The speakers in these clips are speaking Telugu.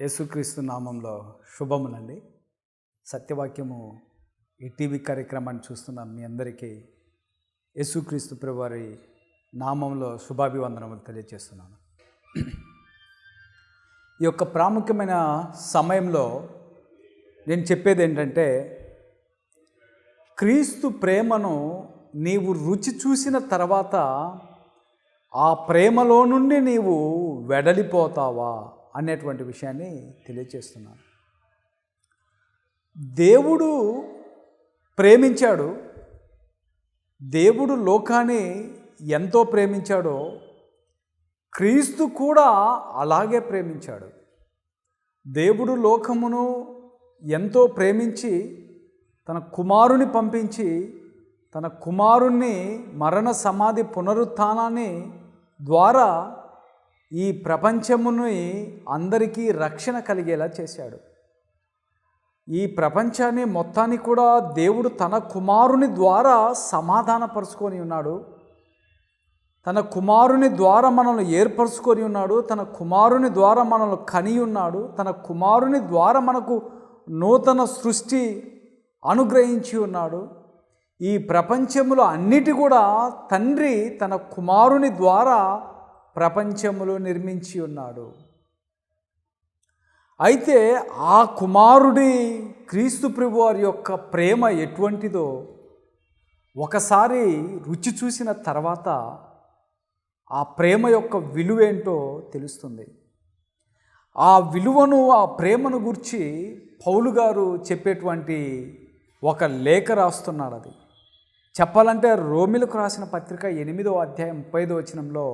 యేసుక్రీస్తు నామంలో శుభములండి సత్యవాక్యము ఈ టీవీ కార్యక్రమాన్ని చూస్తున్న మీ అందరికీ యేసుక్రీస్తు ప్రభువారి నామంలో శుభాభివందనములు తెలియజేస్తున్నాను. ఈ యొక్క ప్రాముఖ్యమైన సమయంలో నేను చెప్పేది ఏంటంటే క్రీస్తు ప్రేమను నీవు రుచి చూసిన తర్వాత ఆ ప్రేమలో నుండి నీవు వెడలిపోతావా? అనేటువంటి విషయాన్ని తెలియచేస్తున్నాను. దేవుడు ప్రేమించాడు. దేవుడు లోకాన్ని ఎంతో ప్రేమించాడో క్రీస్తు కూడా అలాగే ప్రేమించాడు. దేవుడు లోకమును ఎంతో ప్రేమించి తన కుమారుని పంపించి తన కుమారుణ్ణి మరణ సమాధి పునరుత్థానాన్ని ద్వారా ఈ ప్రపంచముని అందరికీ రక్షణ కలిగేలా చేశాడు. ఈ ప్రపంచాన్ని మొత్తాన్ని కూడా దేవుడు తన కుమారుని ద్వారా సమాధానపరుచుకొని ఉన్నాడు. తన కుమారుని ద్వారా మనల్ని ఏర్పరచుకొని ఉన్నాడు. తన కుమారుని ద్వారా మనల్ని కని ఉన్నాడు. తన కుమారుని ద్వారా మనకు నూతన సృష్టి అనుగ్రహించి ఉన్నాడు. ఈ ప్రపంచంలో అన్నిటి కూడా తండ్రి తన కుమారుని ద్వారా ప్రపంచములో నిర్మించి ఉన్నాడు. అయితే ఆ కుమారుడి క్రీస్తు ప్రభువారి యొక్క ప్రేమ ఎటువంటిదో ఒకసారి రుచి చూసిన తర్వాత ఆ ప్రేమ యొక్క విలువేంటో తెలుస్తుంది. ఆ విలువను ఆ ప్రేమను గురించి పౌలు గారు చెప్పేటువంటి ఒక లేఖ రాస్తున్నాడు అది చెప్పాలంటే రోమిలకు రాసిన పత్రిక ఎనిమిదో అధ్యాయం ముప్పైదో వచనంలో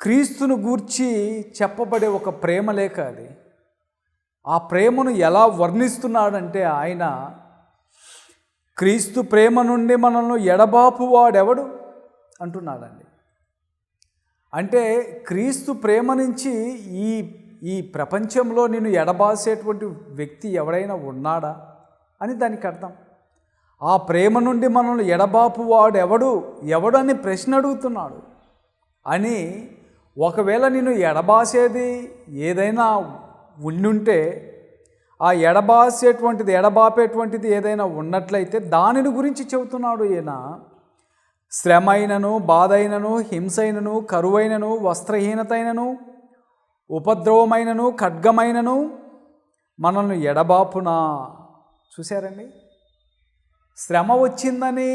క్రీస్తును గూర్చి చెప్పబడే ఒక ప్రేమ లేఖ అది. ఆ ప్రేమను ఎలా వర్ణిస్తున్నాడంటే ఆయన క్రీస్తు ప్రేమ నుండి మనల్ని ఎడబాపు వాడెవడు? అంటున్నాడండి. అంటే క్రీస్తు ప్రేమ నుంచి ఈ ఈ ప్రపంచంలో నేను ఎడబాసేటువంటి వ్యక్తి ఎవడైనా ఉన్నాడా అని దానికి అర్థం. ఆ ప్రేమ నుండి మనల్ని ఎడబాపు వాడు ఎవడు ప్రశ్న అడుగుతున్నాడు. అని ఒకవేళ నేను ఎడబాసేది ఏదైనా ఉండుంటే ఆ ఎడబాసేటువంటిది ఎడబాపేటువంటిది ఏదైనా ఉన్నట్లయితే దానిని గురించి చెబుతున్నాడు ఈయన. శ్రమైనను బాధైనను హింసైనను కరువైనను వస్త్రహీనతైనను ఉపద్రవమైనను ఖడ్గమైనను మనల్ని ఎడబాపునా? చూశారండి? శ్రమ వచ్చిందని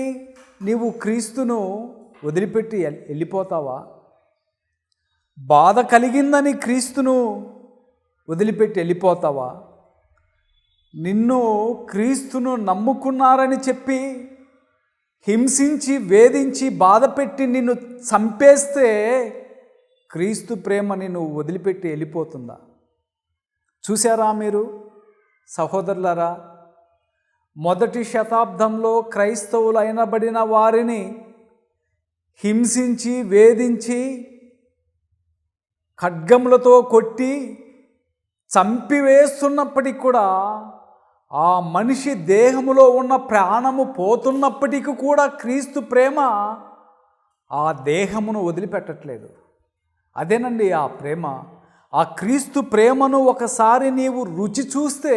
నీవు క్రీస్తును వదిలిపెట్టి వెళ్ళిపోతావా? బాధ కలిగిందని క్రీస్తును వదిలిపెట్టి వెళ్ళిపోతావా? నిన్ను క్రీస్తును నమ్ముకున్నారని చెప్పి హింసించి వేధించి బాధపెట్టి నిన్ను చంపేస్తే క్రీస్తు ప్రేమ నిన్ను వదిలిపెట్టి వెళ్ళిపోతుందా? చూసారా మీరు సహోదరులరా మొదటి శతాబ్దంలో క్రైస్తవులు అయినబడిన వారిని హింసించి వేధించి ఖడ్గములతో కొట్టి చంపివేస్తున్నప్పటికి కూడా ఆ మనిషి దేహములో ఉన్న ప్రాణము పోతున్నప్పటికీ కూడా క్రీస్తు ప్రేమ ఆ దేహమును వదిలిపెట్టట్లేదు. అదేనండి ఆ ప్రేమ. ఆ క్రీస్తు ప్రేమను ఒకసారి నీవు రుచి చూస్తే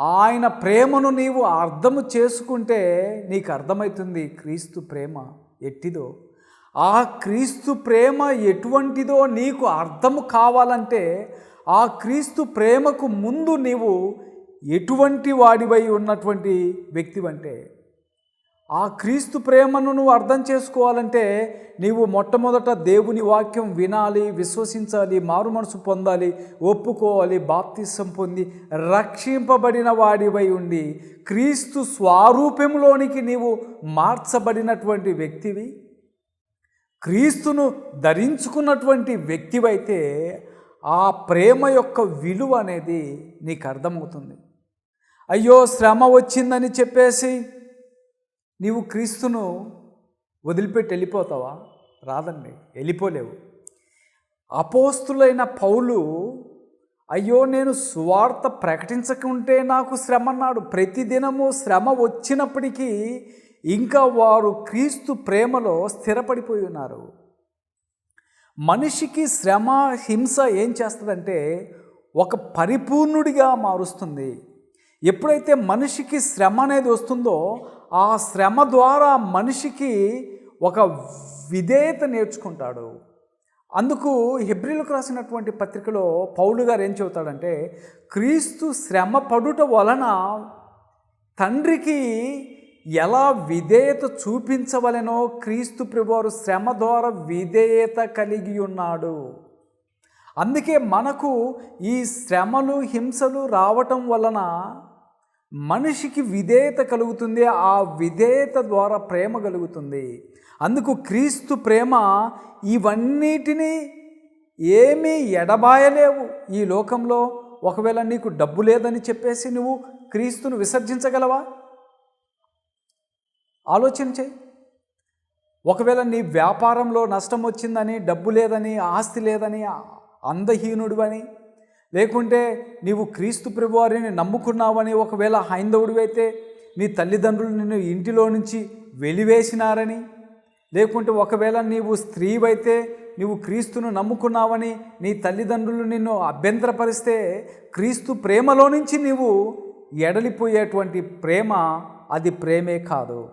ఆయన ప్రేమను నీవు అర్థము చేసుకుంటే నీకు అర్థమవుతుంది క్రీస్తు ప్రేమ ఎట్టిదో. ఆ క్రీస్తు ప్రేమ ఎటువంటిదో నీకు అర్థం కావాలంటే ఆ క్రీస్తు ప్రేమకు ముందు నీవు ఎటువంటి వాడివై ఉన్నటువంటి వ్యక్తివంటే. ఆ క్రీస్తు ప్రేమను నువ్వు అర్థం చేసుకోవాలంటే నీవు మొట్టమొదట దేవుని వాక్యం వినాలి విశ్వసించాలి మారు మనసు పొందాలి ఒప్పుకోవాలి బాప్తిసం పొంది రక్షింపబడిన వాడివై ఉండి క్రీస్తు స్వారూప్యంలోనికి నీవు మార్చబడినటువంటి వ్యక్తివి. క్రీస్తును ధరించుకున్నటువంటి వ్యక్తివైతే ఆ ప్రేమ యొక్క విలువ అనేది నీకు అర్థమవుతుంది. అయ్యో శ్రమ వచ్చిందని చెప్పేసి నీవు క్రీస్తును వదిలిపెట్టి వెళ్ళిపోతావా? రాదండి వెళ్ళిపోలేవు. అపోస్తులైన పౌలు అయ్యో నేను సువార్త ప్రకటించకుంటే నాకు శ్రమ అన్నాడు. ప్రతిదినము శ్రమ వచ్చినప్పటికీ ఇంకా వారు క్రీస్తు ప్రేమలో స్థిరపడిపోయి ఉన్నారు. మనిషికి శ్రమ హింస ఏం చేస్తుందంటే ఒక పరిపూర్ణుడిగా మారుస్తుంది. ఎప్పుడైతే మనిషికి శ్రమ అనేది వస్తుందో ఆ శ్రమ ద్వారా మనిషికి ఒక విధేయత నేర్చుకుంటాడు. అందుకు హెబ్రిలకు రాసినటువంటి పత్రికలో పౌలు గారు ఏం చెబుతాడంటే క్రీస్తు శ్రమ పడుట వలన తండ్రికి ఎలా విధేయత చూపించవలెనో క్రీస్తు ప్రభువారు శ్రమ ద్వారా విధేయత కలిగి ఉన్నాడు. అందుకే మనకు ఈ శ్రమలు హింసలు రావటం వలన మనిషికి విధేయత కలుగుతుంది ఆ విధేయత ద్వారా ప్రేమ కలుగుతుంది. అందుకు క్రీస్తు ప్రేమ ఇవన్నిటినీ ఏమీ ఎడబాయలేవు ఈ లోకంలో. ఒకవేళ నీకు డబ్బు లేదని చెప్పేసి నువ్వు క్రీస్తును విసర్జించగలవా? ఆలోచన చేయి. ఒకవేళ నీ వ్యాపారంలో నష్టం వచ్చిందని డబ్బు లేదని ఆస్తి లేదని అందహీనుడు అని లేకుంటే నీవు క్రీస్తు ప్రభువారిని నమ్ముకున్నావని ఒకవేళ హైందవుడివైతే నీ తల్లిదండ్రులు నిన్ను ఇంటిలో నుంచి వెలివేసినారని లేకుంటే ఒకవేళ నీవు స్త్రీవైతే నీవు క్రీస్తును నమ్ముకున్నావని నీ తల్లిదండ్రులు నిన్ను అభ్యంతరపరిస్తే క్రీస్తు ప్రేమలో నుంచి నీవు ఎడలిపోయేటువంటి ప్రేమ అది ప్రేమే కాదు.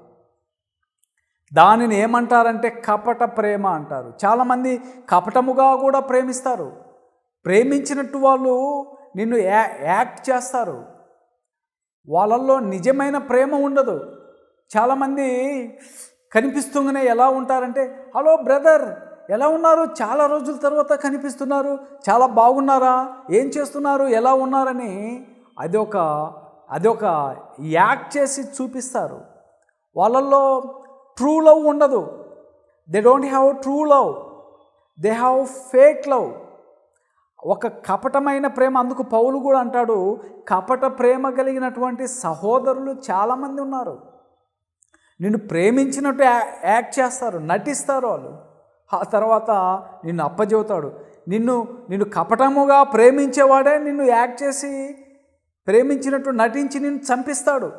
దానిని ఏమంటారంటే కపట ప్రేమ అంటారు. చాలామంది కపటముగా కూడా ప్రేమిస్తారు. ప్రేమించినట్టు వాళ్ళు నిన్ను యా యాక్ట్ చేస్తారు. వాళ్ళల్లో నిజమైన ప్రేమ ఉండదు. చాలామంది కనిపిస్తుంగానే ఎలా ఉంటారంటే హలో బ్రదర్ ఎలా ఉన్నారు? చాలా రోజుల తర్వాత కనిపిస్తున్నారు. చాలా బాగున్నారా? ఏం చేస్తున్నారు? ఎలా ఉన్నారని అది ఒక అది ఒక యాక్ట్ చేసి చూపిస్తారు. వాళ్ళల్లో ట్రూ లవ్ ఉండదు. They don't have true love they have fake love ఒక కపటమైన ప్రేమ అందుకు పౌలు కూడా అంటాడు కపట ప్రేమ కలిగినటువంటి సహోదరులు చాలామంది ఉన్నారు. నిన్ను ప్రేమించినట్టు యాక్ట్ చేస్తారు నటిస్తారు వాళ్ళు. ఆ తర్వాత నిన్ను అప్పజెబుతాడు నిన్ను నిన్ను కపటముగా ప్రేమించేవాడే నిన్ను యాక్ట్ చేసి ప్రేమించినట్టు నటించి నిన్ను చంపిస్తాడు.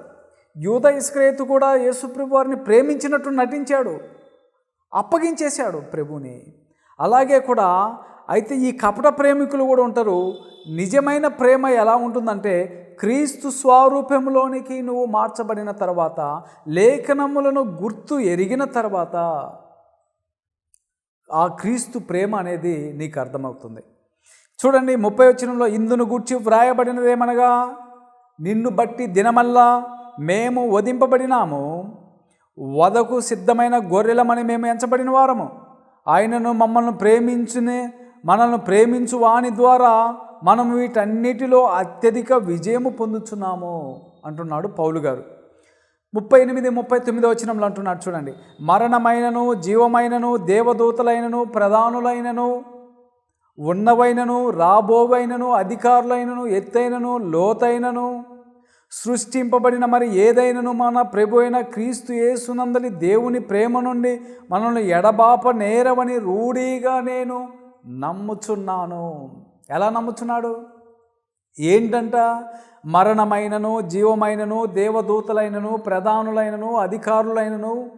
యూద ఇస్క్రేతు కూడా యేసుప్రభు వారిని ప్రేమించినట్టు నటించాడు. అప్పగించేశాడు ప్రభుని అలాగే కూడా అయితే ఈ కపట ప్రేమికులు కూడా ఉంటారు. నిజమైన ప్రేమ ఎలా ఉంటుందంటే క్రీస్తు స్వరూపంలోనికి నువ్వు మార్చబడిన తర్వాత లేఖనములను గుర్తు ఎరిగిన తర్వాత ఆ క్రీస్తు ప్రేమ అనేది నీకు అర్థమవుతుంది. చూడండి ముప్పై వచ్చినంలో ఇందును గూర్చి వ్రాయబడినదేమనగా? నిన్ను బట్టి దినమల్లా? మేము వధింపబడినాము. వదకు సిద్ధమైన గొర్రెలమని మేము ఎంచబడిన వారము. ఆయనను మమ్మల్ని ప్రేమించునే మనల్ని ప్రేమించు వాని ద్వారా మనం వీటన్నిటిలో అత్యధిక విజయము పొందుచున్నాము అంటున్నాడు పౌలు గారు. ముప్పై ఎనిమిది ముప్పై తొమ్మిది వచనంలో అంటున్నాడు చూడండి. మరణమైనను జీవమైనను దేవదూతలైనను ప్రధానులైనను ఉన్నవైనను రాబోవైనను అధికారులైనను ఎత్తైనను లోతైనను సృష్టింపబడిన మరి ఏదైనను మన ప్రభు అయిన క్రీస్తు యేసునందలి దేవుని ప్రేమ నుండి మనల్ని ఎడబాప నేరవని రూఢీగా నేను నమ్ముచున్నాను. ఎలా నమ్ముచున్నాడు? ఏంటంట? మరణమైనను జీవమైనను దేవదూతలైనను ప్రధానులైనను అధికారులైనను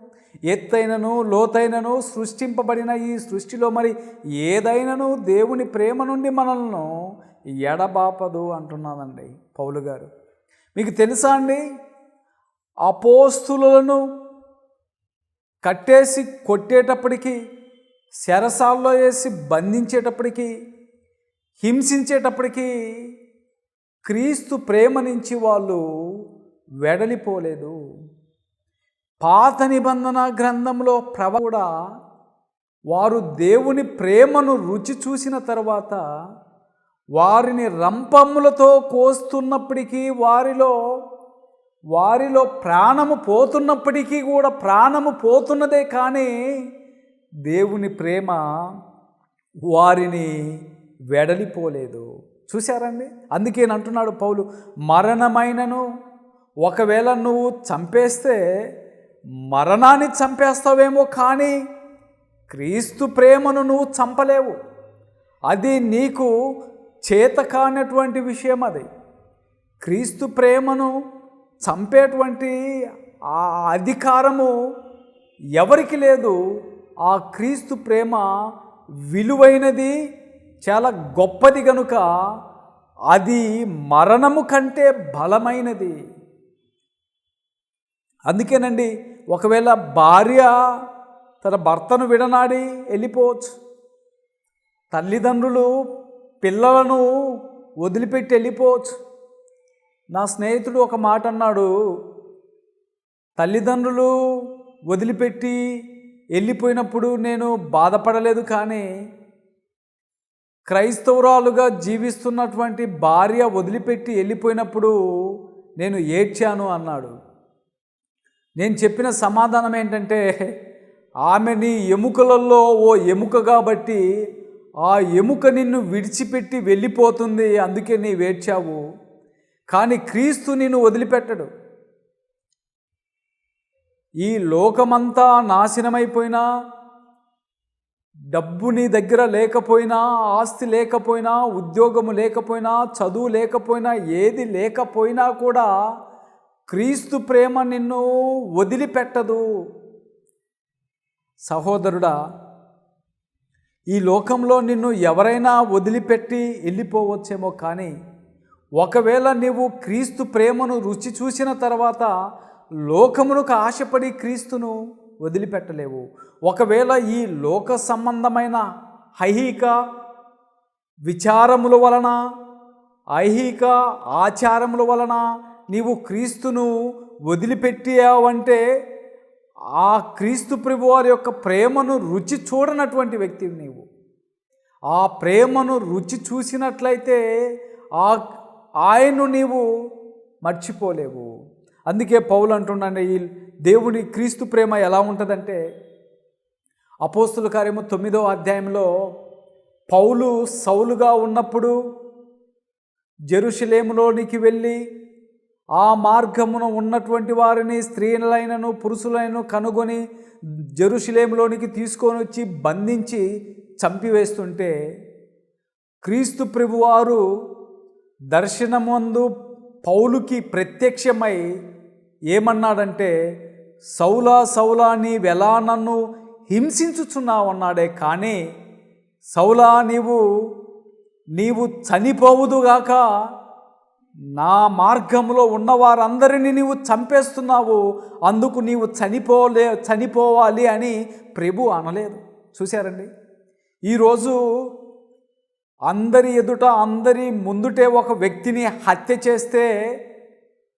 ఎత్తైనను లోతైనను సృష్టింపబడిన ఈ సృష్టిలో మరి ఏదైనను దేవుని ప్రేమ నుండి మనల్ని ఎడబాపదు అంటున్నానండి పౌలు గారు. మీకు తెలుసా అండి? అపోస్తులను కట్టేసి కొట్టేటప్పటికి శరసాల్లో వేసి బంధించేటప్పటికి హింసించేటప్పటికీ క్రీస్తు ప్రేమ నుంచి వాళ్ళు వెడలిపోలేదు. పాత నిబంధన గ్రంథంలో ప్రవ కూడా వారు దేవుని ప్రేమను రుచి చూసిన తర్వాత వారిని రంపములతో కోస్తున్నప్పటికీ వారిలో వారిలో ప్రాణము పోతున్నప్పటికీ కూడా ప్రాణము పోతున్నదే కానీ దేవుని ప్రేమ వారిని వెడలిపోలేదు. చూశారండి? అందుకే అంటున్నాడు పౌలు మరణమైనను ఒకవేళ నువ్వు చంపేస్తే మరణాన్ని చంపేస్తావేమో కానీ క్రీస్తు ప్రేమను నువ్వు చంపలేవు. అది నీకు చేత కానటువంటి విషయం అది. క్రీస్తు ప్రేమను చంపేటువంటి ఆ అధికారము ఎవరికి లేదు. ఆ క్రీస్తు ప్రేమ విలువైనది చాలా గొప్పది గనుక అది మరణము కంటే బలమైనది. అందుకేనండి ఒకవేళ భార్య తన భర్తను విడనాడి వెళ్ళిపోవచ్చు. తల్లిదండ్రులు పిల్లలను వదిలిపెట్టి వెళ్ళిపోవచ్చు. నా స్నేహితుడు ఒక మాట అన్నాడు తల్లిదండ్రులు వదిలిపెట్టి వెళ్ళిపోయినప్పుడు నేను బాధపడలేదు కానీ క్రైస్తవురాలుగా జీవిస్తున్నటువంటి భార్య వదిలిపెట్టి వెళ్ళిపోయినప్పుడు నేను ఏడ్చాను అన్నాడు. నేను చెప్పిన సమాధానం ఏంటంటే ఆమె నీ ఎముకలలో ఓ ఎముక కాబట్టి ఆ ఎముక నిన్ను విడిచిపెట్టి వెళ్ళిపోతుంది అందుకే నీ వేడ్చావు. కానీ క్రీస్తు నిన్ను వదిలిపెట్టడు. ఈ లోకమంతా నాశనమైపోయినా డబ్బు నీ దగ్గర లేకపోయినా ఆస్తి లేకపోయినా ఉద్యోగము లేకపోయినా చదువు లేకపోయినా ఏది లేకపోయినా కూడా క్రీస్తు ప్రేమ నిన్ను వదిలిపెట్టదు. సహోదరుడా ఈ లోకంలో నిన్ను ఎవరైనా వదిలిపెట్టి వెళ్ళిపోవచ్చేమో కానీ ఒకవేళ నీవు క్రీస్తు ప్రేమను రుచి చూసిన తర్వాత లోకమునకు ఆశపడి క్రీస్తును వదిలిపెట్టలేవు. ఒకవేళ ఈ లోక సంబంధమైన ఐహిక విచారముల వలన ఐహిక ఆచారముల వలన నీవు క్రీస్తును వదిలిపెట్టావంటే ఆ క్రీస్తు ప్రభువారి యొక్క ప్రేమను రుచి చూడనటువంటి వ్యక్తివి నీవు. ఆ ప్రేమను రుచి చూసినట్లయితే ఆ ఆయన్ను నీవు మర్చిపోలేవు. అందుకే పౌలు అంటున్నాను ఈ దేవుని క్రీస్తు ప్రేమ ఎలా ఉంటుందంటే అపోస్తుల కార్యము తొమ్మిదో అధ్యాయంలో పౌలు సౌలుగా ఉన్నప్పుడు జెరుషలేములోనికి వెళ్ళి ఆ మార్గమున ఉన్నటువంటి వారిని స్త్రీలైనను పురుషులైనను కనుగొని జెరుషలేములోనికి తీసుకొని వచ్చి బంధించి చంపివేస్తుంటే క్రీస్తు ప్రభువారు దర్శనమందు పౌలుకి ప్రత్యక్షమై ఏమన్నాడంటే సౌలా సౌలా నీవెలా నన్ను హింసించుచున్నావు అన్నాడే కానీ సౌలా నీవు నీవు చనిపోవుదుగాక నా మార్గంలో ఉన్నవారందరినీ నీవు చంపేస్తున్నావు అందుకు నీవు చనిపోలే చనిపోవాలి అని ప్రభు అనలేదు. చూశారండి? ఈరోజు అందరి ఎదుట అందరి ముందుటే ఒక వ్యక్తిని హత్య చేస్తే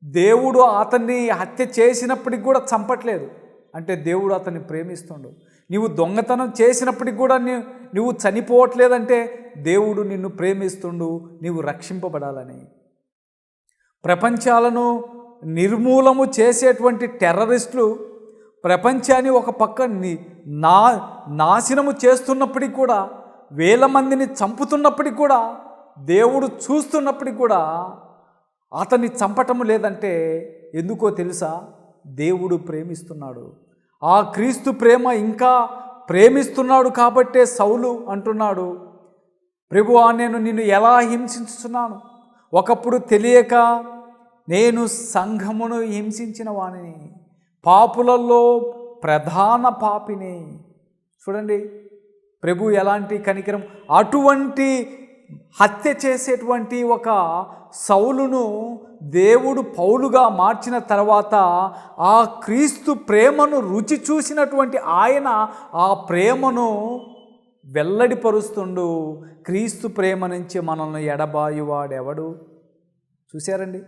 దేవుడు అతన్ని హత్య చేసినప్పటికి కూడా చంపట్లేదు. అంటే దేవుడు అతన్ని ప్రేమిస్తుండు. నీవు దొంగతనం చేసినప్పటికి కూడా నీ నువ్వు చనిపోవట్లేదంటే దేవుడు నిన్ను ప్రేమిస్తుండు నీవు రక్షింపబడాలని. ప్రపంచాలను నిర్మూలము చేసేటువంటి టెర్రరిస్టులు ప్రపంచాన్ని ఒక పక్క ని నా నాశనము చేస్తున్నప్పటికీ కూడా వేల మందిని చంపుతున్నప్పటికీ కూడా దేవుడు చూస్తున్నప్పటికి కూడా అతన్ని చంపటము లేదంటే ఎందుకో తెలుసా? దేవుడు ప్రేమిస్తున్నాడు. ఆ క్రీస్తు ప్రేమ ఇంకా ప్రేమిస్తున్నాడు కాబట్టే సౌలు అంటున్నాడు ప్రభువా నేను నిన్ను ఎలా హింసించుతున్నాను ఒకప్పుడు తెలియక నేను సంఘమును హింసించిన వాణిని పాపులలో ప్రధాన పాపిని. చూడండి ప్రభు ఎలాంటి కనికరం? అటువంటి హత్య చేసేటువంటి ఒక సౌలును దేవుడు పౌలుగా మార్చిన తర్వాత ఆ క్రీస్తు ప్రేమను రుచి చూసినటువంటి ఆయన ఆ ప్రేమను వెల్లడిపరుస్తుండు క్రీస్తు ప్రేమ నుంచి మనల్ని ఎడబాయువాడెవడు? చూశారండి?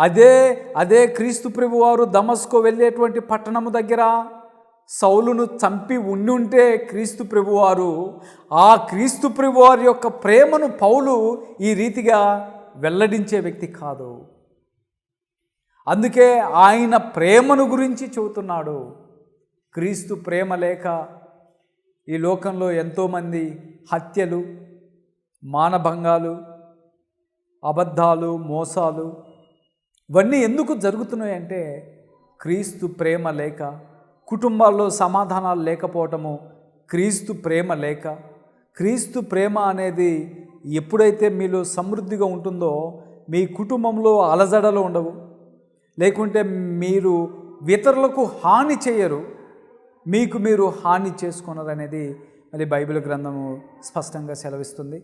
అదే అదే క్రీస్తు ప్రభు వారు దమస్కో వెళ్ళేటువంటి పట్టణము దగ్గర సౌలును చంపి ఉండుంటే క్రీస్తు ప్రభువారు ఆ క్రీస్తు ప్రభువారి యొక్క ప్రేమను పౌలు ఈ రీతిగా వెల్లడించే వ్యక్తి కాదు. అందుకే ఆయన ప్రేమను గురించి చెబుతున్నాడు. క్రీస్తు ప్రేమ లేక ఈ లోకంలో ఎంతోమంది హత్యలు మానభంగాలు అబద్ధాలు మోసాలు ఇవన్నీ ఎందుకు జరుగుతున్నాయంటే క్రీస్తు ప్రేమ లేక కుటుంబాల్లో సమాధానాలు లేకపోవటము క్రీస్తు ప్రేమ లేక. క్రీస్తు ప్రేమ అనేది ఎప్పుడైతే మీలో సమృద్ధిగా ఉంటుందో మీ కుటుంబంలో అలజడలు ఉండవు. లేకుంటే మీరు ఇతరులకు హాని చేయరు. మీకు మీరు హాని చేసుకున్నారనేది మరి బైబిల్ గ్రంథము స్పష్టంగా సెలవిస్తుంది.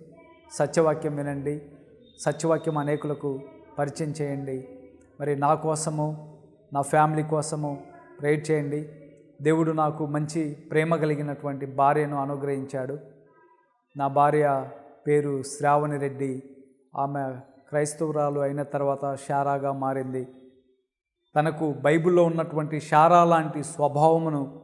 సత్యవాక్యం వినండి. సత్యవాక్యం అనేకులకు పరిచయం చేయండి. మరి నా కోసము నా ఫ్యామిలీ కోసము ప్రేర్ చేయండి. దేవుడు నాకు మంచి ప్రేమ కలిగినటువంటి భార్యను అనుగ్రహించాడు. నా భార్య పేరు శ్రావణి రెడ్డి. ఆమె క్రైస్తవురాలు అయిన తర్వాత షారాగా మారింది. తనకు బైబిల్లో ఉన్నటువంటి షారా లాంటి స్వభావమును